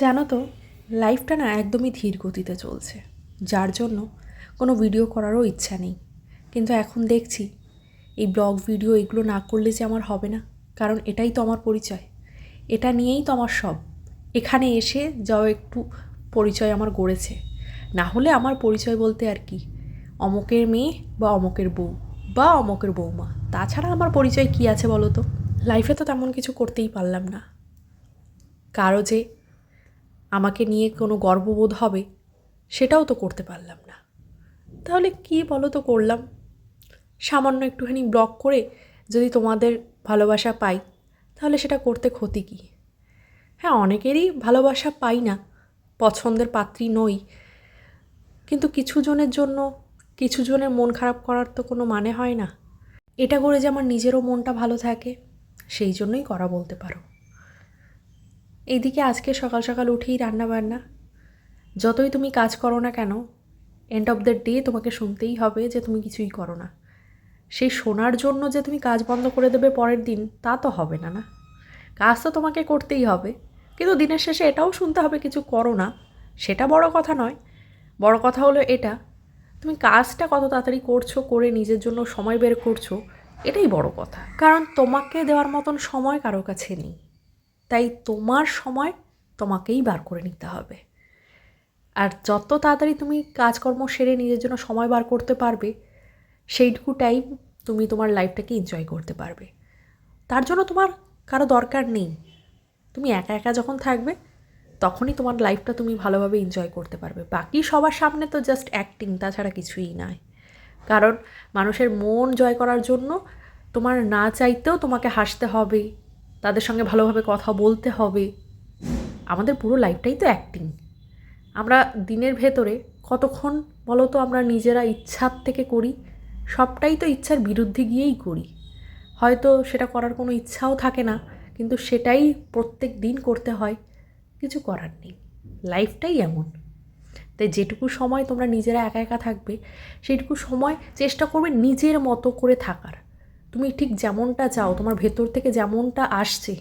জানো তো লাইফটা না একদমই ধীর গতিতে চলছে। যার জন্য কোনো ভিডিও করারও ইচ্ছা নেই। কিন্তু এখন দেখছি, এই ব্লগ ভিডিও এগুলো না করলে যে আমার হবে না। কারণ এটাই তো আমার পরিচয়। এটা নিয়েই তো আমার সব। এখানে এসে যাও, একটু পরিচয় আমার গড়েছে। না হলে আমার পরিচয় বলতে আর কি? অমকের মেয়ে বা অমকের বউ? বা অমকের বৌমা তাছাড়া আমার পরিচয় কী আছে বলো তো? লাইফে তো তেমন কিছু করতেই পারলাম না। কারও যে আমাকে নিয়ে কোনো গর্ববোধ হবে? সেটাও তো করতে পারলাম না। তাহলে কি বলো তো করলাম? সামান্য একটুখানি ব্লগ করে যদি তোমাদের ভালোবাসা পাই, তাহলে সেটা করতে ক্ষতি কী? হ্যাঁ অনেকেরই ভালোবাসা পাই না, পছন্দের পাত্রী নই। কিন্তু কিছু জনের জন্য, কিছু জনের মন খারাপ করার তো কোনো মানে হয় না। এটা করে যে আমার নিজেরও মনটা ভালো থাকে, সেই জন্যই করা বলতে পারো। এইদিকে আজকে সকাল সকাল উঠেই রান্না বান্না যতই তুমি কাজ করো না কেন এন্ড অফ দ্য ডে তোমাকে শুনতেই হবে যে তুমি কিছুই করো না। সেই শোনার জন্য যে তুমি কাজ বন্ধ করে দেবে পরের দিন, তা তো হবে না না। কাজ তো তোমাকে করতেই হবে। কিন্তু দিনের শেষে এটাও শুনতে হবে কিছু করো না, সেটা বড় কথা নয়। বড় কথা হলো এটা, তুমি কাজটা কত তাড়াতাড়ি করছ, করে নিজের জন্য সময় বের করছ, এটাই বড় কথা। কারণ তোমাকে দেওয়ার মতন সময় কারও কাছে নেই। তাই তোমার সময় তোমাকেই বার করে নিতে হবে। আর যত তাড়াতাড়ি তুমি কাজকর্ম সেরে নিজের জন্য সময় বার করতে পারবে, সেইটুকু টাইম তুমি তোমার লাইফটাকে এনজয় করতে পারবে। তার জন্য তোমার কারও দরকার নেই। তুমি একা একা যখন থাকবে, তখনই তোমার লাইফটা তুমি ভালোভাবে এনজয় করতে পারবে। বাকি সবার সামনে তো জাস্ট অ্যাক্টিং তাছাড়া কিছুই নয়। কারণ মানুষের মন জয় করার জন্য তোমার না চাইতেও তোমাকে হাসতে হবে। তাদের সঙ্গে ভালোভাবে কথা বলতে হবে। আমাদের পুরো লাইফটাই তো অ্যাক্টিং আমরা দিনের ভেতরে কতক্ষণ বলো তো আমরা নিজেরা ইচ্ছার থেকে করি, সবটাই তো ইচ্ছার বিরুদ্ধে গিয়েই করি। হয়তো সেটা করার কোনো ইচ্ছাও থাকে না, কিন্তু সেটাই প্রত্যেক দিন করতে হয়, কিছু করার নেই। লাইফটাই এমন। তাই যেটুকু সময় তোমরা নিজেরা একা একা থাকবে সেইটুকু সময় চেষ্টা করবে নিজের মতো করে থাকার। তুমি ঠিক যেমনটা চাও, তোমার ভেতর থেকে যেমনটা আসছে,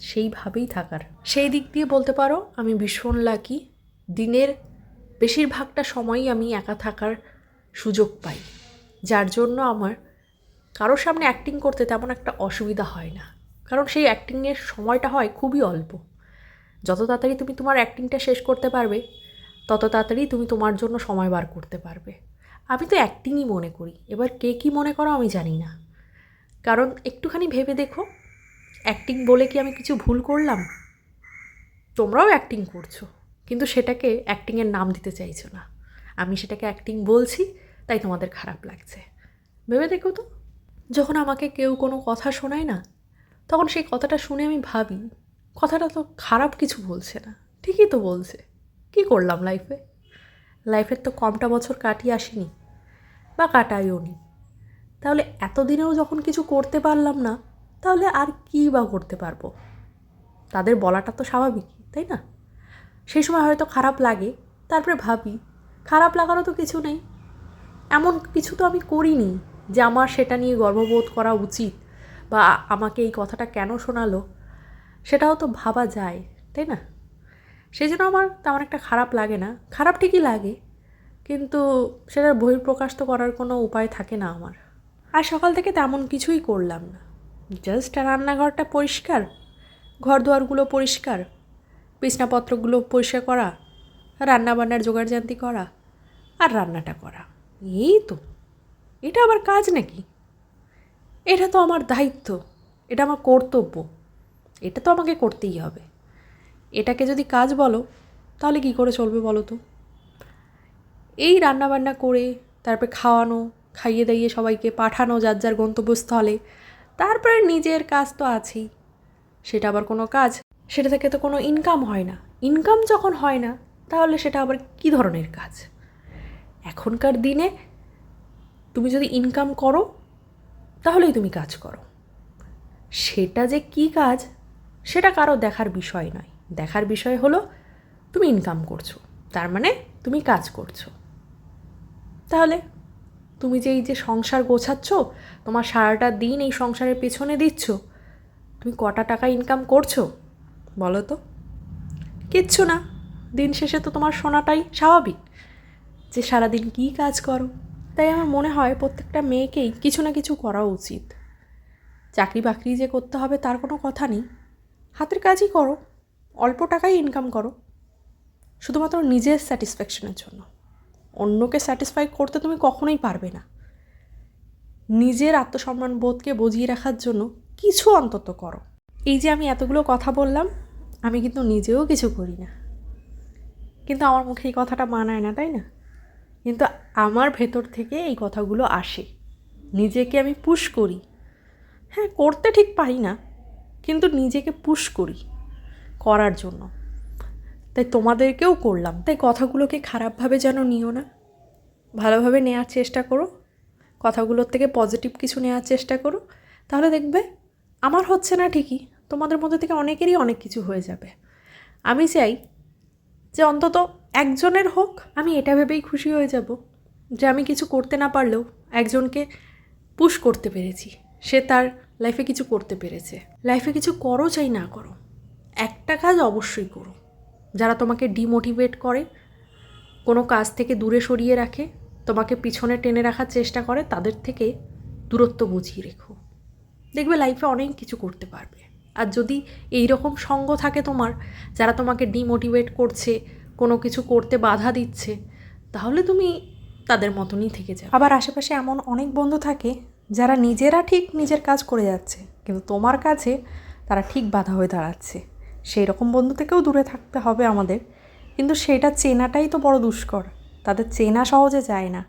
সেইভাবেই থাকার। সেই দিক দিয়ে বলতে পারো, আমি ভীষণ লাকি দিনের বেশিরভাগটা সময়ই আমি একা থাকার সুযোগ পাই। যার জন্য আমার কারোর সামনে অ্যাক্টিং করতে তেমন একটা অসুবিধা হয় না। কারণ সেই অ্যাক্টিংয়ের সময়টা হয় খুবই অল্প। যত তাড়াতাড়ি তুমি তোমার অ্যাক্টিংটা শেষ করতে পারবে, তত তাড়াতাড়ি তুমি তোমার জন্য সময় বার করতে পারবে। আমি তো অ্যাক্টিংই মনে করি। এবার কে কী মনে করো আমি জানি না। কারণ একটুখানি ভেবে দেখো অ্যাক্টিং বলে কি আমি কিছু ভুল করলাম? তোমরাও অ্যাক্টিং করছ, কিন্তু সেটাকে অ্যাক্টিংয়ের নাম দিতে চাইছো না। আমি সেটাকে অ্যাক্টিং বলছি, তাই তোমাদের খারাপ লাগছে। ভেবে দেখো তো, যখন আমাকে কেউ কোনো কথা শোনায় না, তখন সেই কথাটা শুনে আমি ভাবি, কথাটা তো খারাপ কিছু বলছে না, ঠিকই তো বলছে, কী করলাম লাইফে লাইফের তো কমটা বছর কাটিয়ে আসিনি, বা কাটাইও নি তাহলে এতদিনেও যখন কিছু করতে পারলাম না, তাহলে আর কী বা করতে পারব? তাদের বলাটা তো স্বাভাবিক, তাই না? সেই সময় হয়তো খারাপ লাগে, তারপরে ভাবি, খারাপ লাগারও তো কিছু নেই। এমন কিছু তো আমি করিনি যে আমার সেটা নিয়ে গর্ববোধ করা উচিত বা আমাকে এই কথাটা কেন শোনালো, সেটাও তো ভাবা যায়, তাই না? সেই জন্য আমার তেমন একটা খারাপ লাগে না। খারাপ ঠিকই লাগে, কিন্তু সেটার বহিঃপ্রকাশ তো করার কোনো উপায় থাকে না আমার। আর সকাল থেকে তেমন কিছুই করলাম না। জাস্ট রান্নাঘরটা পরিষ্কার ঘর দুয়ারগুলো পরিষ্কার, বিছনাপত্রগুলো পরিষ্কার করা, রান্নাবান্নার জোগাড়জান্তি করা, আর রান্নাটা করা। এই তো। এটা আবার কাজ নাকি? এটা তো আমার দায়িত্ব, এটা আমার কর্তব্য, এটা তো আমাকে করতেই হবে। এটাকে যদি কাজ বলো, তাহলে কি করে চলবে বলো তো? এই রান্নাবান্না করে, তারপরে খাওয়ানো খাইয়ে দাইয়ে সবাইকে পাঠানো যার যার গন্তব্যস্থলে। তারপরে নিজের কাজ তো আছেই। সেটা আবার কোনো কাজ, সেটা থেকে তো কোনো ইনকাম হয় না। ইনকাম যখন হয় না, তাহলে সেটা আবার কী ধরনের কাজ? এখনকার দিনে তুমি যদি ইনকাম করো, তাহলেই তুমি কাজ করো। সেটা যে কি কাজ, সেটা কারও দেখার বিষয় নয়। দেখার বিষয় হলো তুমি ইনকাম করছ, তার মানে তুমি কাজ করছ। তাহলে তুমি যে এই যে সংসার গোছাচ্ছ, তোমার সারাটা দিন এই সংসারের পেছনে দিচ্ছ, তুমি কটা টাকা ইনকাম করছ? বলো তো। কিচ্ছু না। দিন শেষে তো তোমার শোনাটাই স্বাভাবিক। যে সারাদিন কী কাজ করো? তাই আমার মনে হয় প্রত্যেকটা মেয়েকেই কিছু না কিছু করা উচিত। চাকরি বাকরি যে করতে হবে তার কোনো কথা নেই। হাতের কাজই করো। অল্প টাকায় ইনকাম করো। শুধুমাত্র নিজের স্যাটিসফ্যাকশনের জন্য। অন্যকে স্যাটিসফাই করতে তুমি কখনোই পারবে না। নিজের আত্মসম্মান বোধকে বজিয়ে রাখার জন্য কিছু অন্তত করো। এই যে আমি এতগুলো কথা বললাম, আমি কিন্তু নিজেও কিছু করি না। কিন্তু আমার মুখে এই কথাটা মানায় না, তাই না? কিন্তু আমার ভেতর থেকে এই কথাগুলো আসে। নিজেকে আমি পুশ করি। হ্যাঁ করতে ঠিক পারি না, কিন্তু নিজেকে পুশ করি করার জন্য। তাই তোমাদেরকেও করলাম। তাই কথাগুলোকে খারাপভাবে যেন নিও না। ভালোভাবে নেওয়ার চেষ্টা করো। কথাগুলোর থেকে পজিটিভ কিছু নেওয়ার চেষ্টা করো। তাহলে দেখবে আমার হচ্ছে না ঠিকই, তোমাদের মধ্যে থেকে অনেকেরই অনেক কিছু হয়ে যাবে। আমি চাই যে অন্তত একজনের হোক, আমি এটা ভেবেই খুশি হয়ে যাব যে আমি কিছু করতে না পারলেও একজনকে পুশ করতে পেরেছি। সে তার লাইফে কিছু করতে পেরেছে। লাইফে কিছু করো চাই না করো। একটা কাজ অবশ্যই করো। যারা তোমাকে ডিমোটিভেট করে, কোনো কাজ থেকে দূরে সরিয়ে রাখে, তোমাকে পিছনে টেনে রাখার চেষ্টা করে, তাদের থেকে দূরত্ব বুঝিয়ে রেখো। দেখবে লাইফে অনেক কিছু করতে পারবে। আর যদি এই রকম সঙ্গ থাকে তোমার, যারা তোমাকে ডিমোটিভেট করছে, কোনো কিছু করতে বাধা দিচ্ছে, তাহলে তুমি তাদের মতনই থেকে যাও আবার আশেপাশে এমন অনেক বন্ধু থাকে, যারা নিজেরা ঠিক নিজের কাজ করে যাচ্ছে, কিন্তু তোমার কাছে তারা ঠিক বাধা হয়ে দাঁড়াচ্ছে। সেই রকম বন্ধু থেকেও দূরে থাকতে হবে আমাদের। কিন্তু সেটা চেনাটাই তো বড় দুষ্কর। তাদের চেনা সহজে যায় না।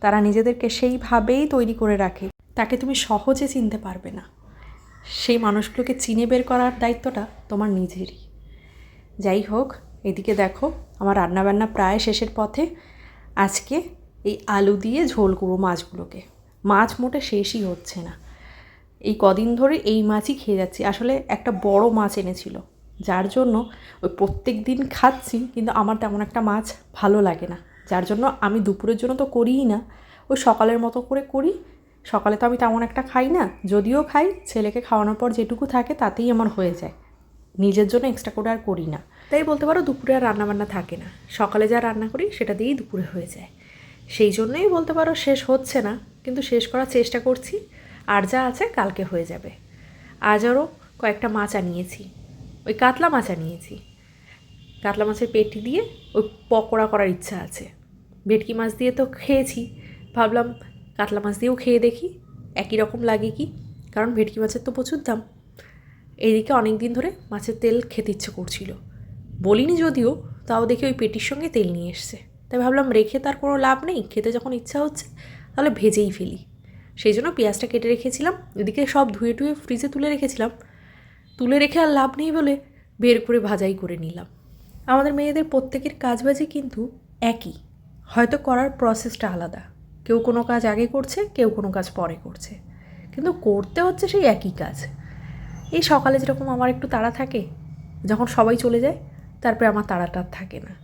তারা নিজেদেরকে সেইভাবেই তৈরি করে রাখে। তাকে তুমি সহজে চিনতে পারবে না। সেই মানুষগুলোকে চিনে বের করার দায়িত্বটা তোমার নিজেরই। যাই হোক, এদিকে দেখো, আমার রান্নাবান্না প্রায় শেষের পথে। আজকে এই আলু দিয়ে ঝোল করব মাছগুলোকে। মাছ মোটে শেষই হচ্ছে না। এই কদিন ধরে এই মাছই খেয়ে যাচ্ছি। আসলে একটা বড় মাছ এনেছিল। যার জন্য ওই প্রত্যেক দিন খাচ্ছি, কিন্তু আমার তেমন একটা মাছ ভালো লাগে না। যার জন্য আমি দুপুরের জন্য তো করিই না। ওই সকালের মতো করে করি। সকালে তো আমি তেমন একটা খাই না। যদিও খাই, ছেলেকে খাওয়ানোর পর যেটুকু থাকে তাতেই আমার হয়ে যায়। নিজের জন্য এক্সট্রা করে আর করি না। তাই বলতে পারো দুপুরে আর রান্নাবান্না থাকে না। সকালে যা রান্না করি সেটা দিয়েই দুপুরে হয়ে যায়। সেই জন্যই বলতে পারো শেষ হচ্ছে না, কিন্তু শেষ করার চেষ্টা করছি। আর যা আছে কালকে হয়ে যাবে। আজ আরও কয়েকটা মাছ আনিয়েছি। ওই কাতলা মাছ আনিয়েছি কাতলা মাছের পেটি দিয়ে ওই পকোড়া করার ইচ্ছা আছে। ভেটকি মাছ দিয়ে তো খেয়েছি। ভাবলাম কাতলা মাছ দিয়েও খেয়ে দেখি, একই রকম লাগে কি? কারণ ভেটকি মাছের তো প্রচুর দাম। এইদিকে অনেক দিন ধরে মাছের তেল খেতে ইচ্ছে করছিল। বলিনি যদিও, তাও দেখি ওই পেটির সঙ্গে তেল নিয়ে এসছে। তাই ভাবলাম রেখে তার কোনো লাভ নেই, খেতে যখন ইচ্ছা হচ্ছে তাহলে ভেজেই ফেলি। সেই জন্য পেঁয়াজটা কেটে রেখেছিলাম, এদিকে সব ধুয়ে টুয়ে ফ্রিজে তুলে রেখেছিলাম। তুলে রেখে আর লাভ নেই বলে বের করে ভাজাই করে নিলাম। আমাদের মেয়েদের প্রত্যেকের কাজবাজি কিন্তু একই। হয়তো করার প্রসেসটা আলাদা। কেউ কোনো কাজ আগে করছে, কেউ কোনো কাজ পরে করছে। কিন্তু করতে হচ্ছে সেই একই কাজ। এই সকালে যেরকম আমার একটু তাড়া থাকে, যখন সবাই চলে যায়, তারপরে আমার তাড়াটা থাকে না।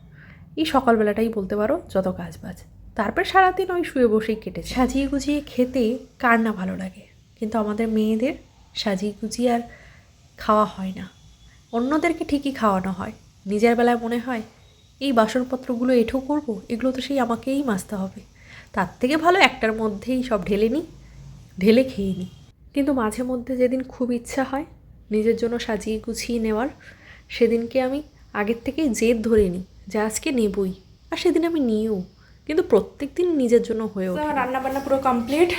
এই সকালবেলাটাই বলতে পারো যত কাজ বাজ তারপরে সারাদিন ওই শুয়ে বসেই কেটে সাজিয়ে গুছিয়ে খেতে কার না ভালো লাগে? কিন্তু আমাদের মেয়েদের সাজিয়ে গুছিয়ে আর খাওয়া হয় না। অন্যদেরকে ঠিকই খাওয়ানো হয়। নিজের বেলায় মনে হয় এই বাসনপত্রগুলো এঠো করব? এগুলো তো সেই আমাকেই মাজতে হবে। তার থেকে ভালো একটার মধ্যেই সব ঢেলে নিই ঢেলে খেয়ে নিই। কিন্তু মাঝে মধ্যে যেদিন খুব ইচ্ছা হয় নিজের জন্য সাজিয়ে গুছিয়ে নেওয়ার সেদিনকে আমি আগের থেকেই জেদ ধরে নিই যে আজকে নেবই আর সেদিন আমি নিয়েও কিন্তু প্রত্যেক দিন নিজের জন্য হয়ে ওঠে রান্না বান্না পুরো কমপ্লিট।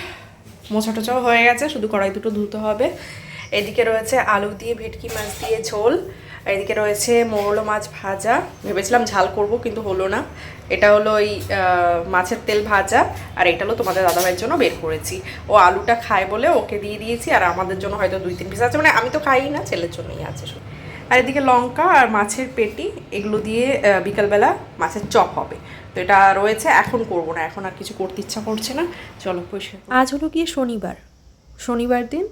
মোছা টোচাও হয়ে গেছে শুধু কড়াই দুটো ধুতে হবে। এদিকে রয়েছে আলু দিয়ে ভেটকি মাছ দিয়ে ঝোল, এদিকে রয়েছে মোরলো মাছ ভাজা। ভেবেছিলাম ঝাল করব কিন্তু হলো না। এটা হলো ওই মাছের তেল ভাজা, আর এটা হলো তোমাদের দাদাভাইয়ের জন্য বের করেছি। ও আলুটা খায় বলে ওকে দিয়ে দিয়েছি, আর আমাদের জন্য হয়তো দুই তিন পিস আছে। মানে আমি তো খাই না, ছেলের জন্যই আছে আর এদিকে লঙ্কা আর মাছের পেটি, এগুলো দিয়ে বিকালবেলা মাছের চপ হবে। তো এটা রয়েছে, এখন করব না, এখন আর কিছু করতে ইচ্ছা করছে না। চলো পয়সা আজ হলো গিয়ে শনিবার। শনিবার দিন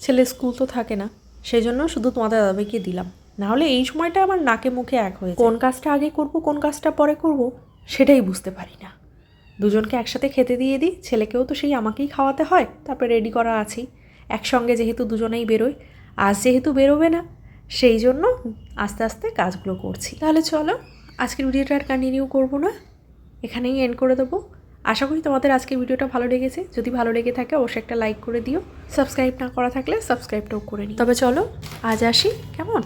ছেলে স্কুল তো থাকে না। সেই জন্য শুধু তোমাদের দাদাভাইকে দিলাম। না হলে এই সময়টা আমার নাকে মুখে এক হয়ে কোন কাজটা আগে করব, কোন কাজটা পরে করব, সেটাই বুঝতে পারি না। দুজনকে একসাথে খেতে দিয়ে দিই। ছেলেকেও তো সেই আমাকেই খাওয়াতে হয়। তারপরে রেডি করা আছেই একসঙ্গে যেহেতু দুজনেই বেরোয় আজ যেহেতু বেরোবে না, সেই জন্য আস্তে আস্তে কাজগুলো করছি। তাহলে চলো, আজকের ভিডিওটা আর কন্টিনিউ করব না। এখানেই এন্ড করে দেবো। আশা করি তোমাদের আজকে ভিডিওটা ভালো লেগেছে। যদি ভালো লেগে থাকে, অবশ্যই একটা লাইক করে দিও। সাবস্ক্রাইব না করা থাকলে সাবস্ক্রাইবটাও করে নিই তবে চলো, আজ আসি। কেমন?